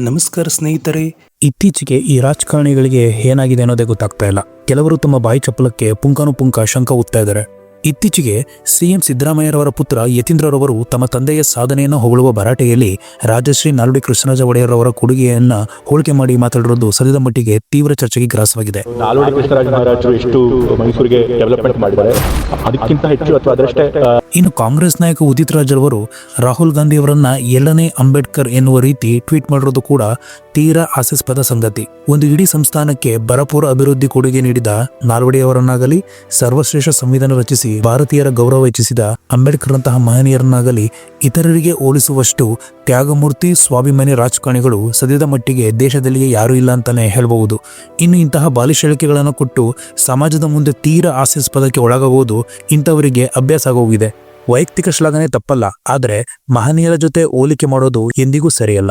ನಮಸ್ಕಾರ ಸ್ನೇಹಿತರೆ. ಇತ್ತೀಚೆಗೆ ಈ ರಾಜಕಾರಣಿಗಳಿಗೆ ಏನಾಗಿದೆ ಅನ್ನೋದೇ ಗೊತ್ತಾಗ್ತಾ ಇಲ್ಲ. ಕೆಲವರು ತಮ್ಮ ಬಾಯಿ ಚಪ್ಪಲಕ್ಕೆ ಪುಂಕಾನು ಪುಂಕ ಶಂಕ ಉತ್ತಾ ಇದ್ದಾರೆ. ಇತ್ತೀಚೆಗೆ ಸಿಎಂ ಸಿದ್ದರಾಮಯ್ಯರವರ ಪುತ್ರ ಯತೀಂದ್ರರವರು ತಮ್ಮ ತಂದೆಯ ಸಾಧನೆಯನ್ನು ಹೊಗಳುವ ಭರಾಟೆಯಲ್ಲಿ ರಾಜಶ್ರೀ ನಾಲ್ವಡಿ ಕೃಷ್ಣರಾಜ ಒಡೆಯರವರ ಅವರ ಕೊಡುಗೆಯನ್ನ ಹೋಲಿಕೆ ಮಾಡಿ ಮಾತಾಡಿರೋದು ಸದ್ಯದ ಮಟ್ಟಿಗೆ ತೀವ್ರ ಚರ್ಚೆಗೆ ಗ್ರಾಸವಾಗಿದೆ. ನಾಲ್ವಡಿ ಕೃಷ್ಣರಾಜ ಮಹಾರಾಜರು ಎಷ್ಟು ಮೈಸೂರಿಗೆ ಡೆವಲಪ್ಮೆಂಟ್ ಮಾಡಿದ್ದಾರೆ? ಅದಕ್ಕಿಂತ ಹೆಚ್ಚು ಅಥವಾ ಅದರಷ್ಟೇ ಆ, ಇನ್ನು ಕಾಂಗ್ರೆಸ್ ನಾಯಕ ಉದಿತ್ ರಾಜ್ ಅವರು ರಾಹುಲ್ ಗಾಂಧಿ ಅವರನ್ನ ಎರಡನೇ ಅಂಬೇಡ್ಕರ್ ಎನ್ನುವ ರೀತಿ ಟ್ವೀಟ್ ಮಾಡಿರೋದು ಕೂಡ ತೀರಾ ಹಾಸ್ಯಾಸ್ಪದ ಸಂಗತಿ. ಒಂದು ಇಡೀ ಸಂಸ್ಥಾನಕ್ಕೆ ಬರಪೂರ ಅಭಿವೃದ್ಧಿ ಕೊಡುಗೆ ನೀಡಿದ ನಾಲ್ವಡಿಯವರನ್ನಾಗಲಿ ಸರ್ವಶ್ರೇಷ್ಠ ಸಂವಿಧಾನ ರಚಿಸಿ ಭಾರತೀಯರ ಗೌರವ ಹೆಚ್ಚಿಸಿದ ಅಂಬೇಡ್ಕರ್ನಂತಹ ಮಹನೀಯರನ್ನಾಗಲಿ ಇತರರಿಗೆ ಹೋಲಿಸುವಷ್ಟು ತ್ಯಾಗಮೂರ್ತಿ, ಸ್ವಾಭಿಮಾನಿ ರಾಜಕಾರಣಿಗಳು ಸದ್ಯದ ಮಟ್ಟಿಗೆ ದೇಶದಲ್ಲಿಯೇ ಯಾರೂ ಇಲ್ಲ ಅಂತಾನೆ ಹೇಳಬಹುದು. ಇನ್ನು ಇಂತಹ ಬಾಲಿಶಳಿಕೆಗಳನ್ನು ಕೊಟ್ಟು ಸಮಾಜದ ಮುಂದೆ ತೀರಾ ಹಾಸ್ಯಾಸ್ಪದಕ್ಕೆ ಒಳಗಾಗುವುದು ಇಂಥವರಿಗೆ ಅಭ್ಯಾಸ ಆಗೋಗಿದೆ. ವೈಯಕ್ತಿಕ ಶ್ಲಾಘನೆ ತಪ್ಪಲ್ಲ, ಆದರೆ ಮಹನೀಯರ ಜೊತೆ ಹೋಲಿಕೆ ಮಾಡೋದು ಎಂದಿಗೂ ಸರಿಯಲ್ಲ.